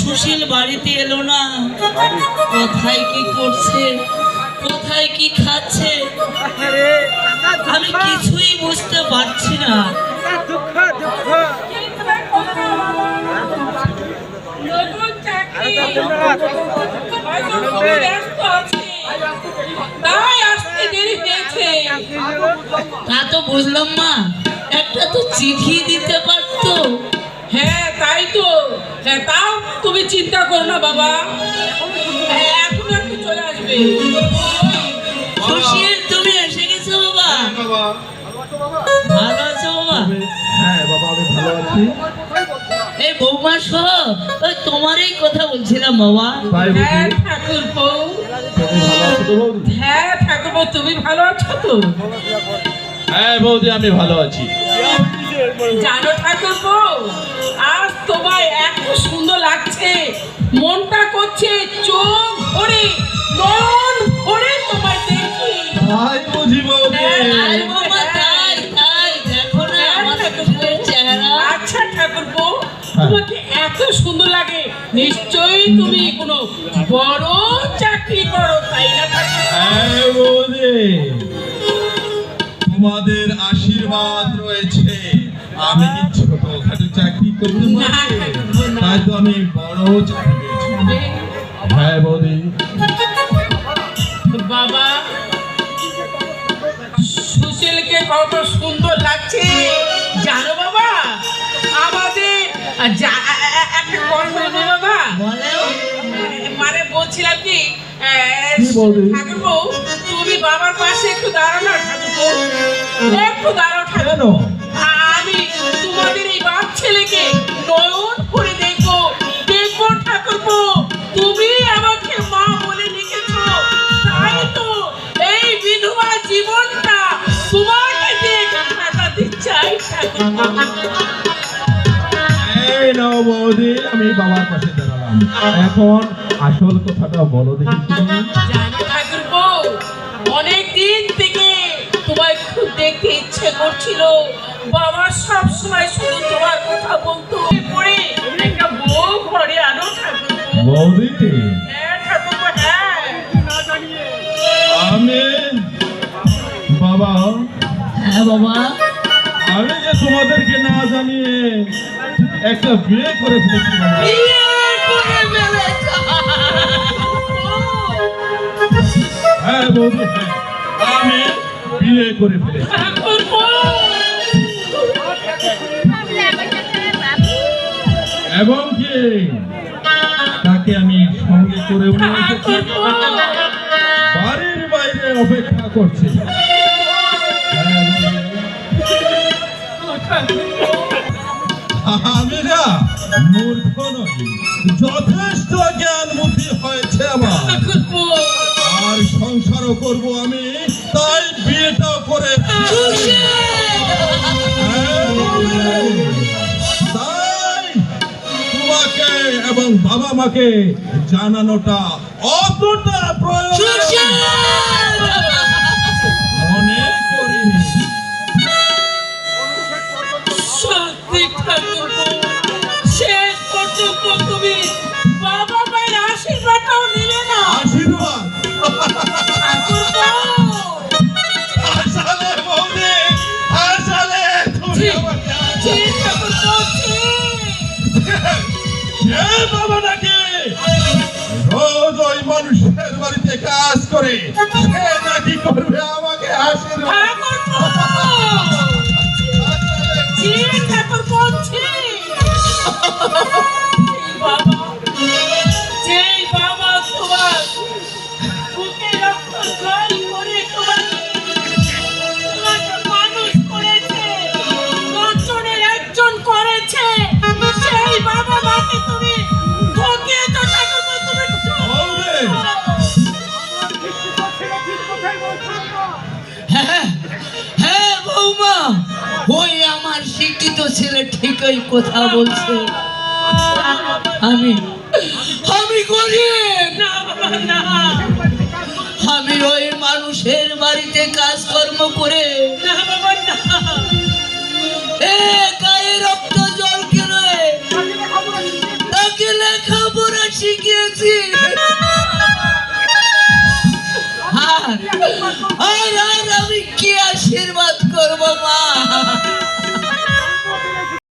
সুশীল বাড়িতে এলো না। কোথায় কি করছে? কোথায় কি খাচ্ছে? আমি কিছুই বুঝতে পারছি না। তা তো বুঝলাম মা, একটা তো চিঠি দিতে পারতো। হ্যাঁ তাই তো। তুমি চিন্তা করো না বাবা। হ্যাঁ এখন একটু চলে আসবে। সুশীল তুমি এসে গেছো বাবা। ভালো আছো বাবা? হ্যাঁ বাবা আমি ভালো আছি। এই বৌমা সহ ওই তোমারই কথা বলছিলাম বাবা। হ্যাঁ ঠাকুর বউ। তুমি ভালো আছো তো বৌদি? হ্যাঁ ঠাকুর বউ তুমি ভালো আছো তো? হ্যাঁ বৌদি আমি ভালো আছি। জানো ঠাকুর বউ আজ এত সুন্দর লাগছে। মনটা করছে চোখ ভরে মন ভরে তোমায় দেখি। বুঝি বৌদি তাই বৌমা তাই তাই দেখো না আমাদের ছেলের চেহারা। আচ্ছা ঠাকুর বউ তোমাকে এত সুন্দর লাগে। নিশ্চয়ই তুমি কোনো বড় চাকরি করো তাই না হ্যাঁ তোমাদের আশীর্বাদ রয়েছে। আমি ছোটখাটো চাকরি করতে না, পারি ঠাকুরপো, না। তাই তো আমি বড় চাকরি পেয়েছি হ্যাঁ বৌদি। বাবা সুশীলকে কত সুন্দর লাগছে। জানো বাবা আমাদের একটা কথা বাবা। বলো। মানে বলছিলাম কি কি বলবি? ঠাকুর তুমি বাবার পাশে একটু দাঁড়াও না ঠাকুর একটু দাঁড়াও ঠাকুর আমি বাবার পাশে দাঁড়ালাম। এখন আসল কথাটা বলো দেখি। তুমি জানো ঠাকুর বউ অনেক দিন থেকে তোমায় খুব দেখতে ইচ্ছে করছিল। বাবা সব সময় শুধু তোমার কথা বলতো। পরে একটা বউ ঘরে আনো ঠাকুর বৌদি হ্যাঁ হ্যাঁ। আমি বাবা। হ্যাঁ বাবা। আমি যে তোমাদেরকে না জানিয়ে একটা বিয়ে করে ফেলেছি। হ্যাঁ হ্যাঁ। আমি বিয়ে করে এবং কি? তাকে আমি সঙ্গে করে বাড়ির বাইরে অপেক্ষা করছে। বৌদি। মূর্খ নই যথেষ্ট জ্ঞান বুদ্ধি হয়েছে আমার। আর সংসারও করব আমি তাই বিয়েটাও করে তাই তোমাকে এবং বাবা মাকে জানানোটা অতটা প্রয়োজন। কাজ করে। সে নাকি করবে আমাকে আশীর্বাদ হ্যাঁ হ্যাঁ আমি ওই মানুষের বাড়িতে কাজকর্ম করে গায়ে রক্ত জল কিনে তাকে লেখা লেখাপড়া শিখিয়েছি। কি আশীর্বাদ করব মা?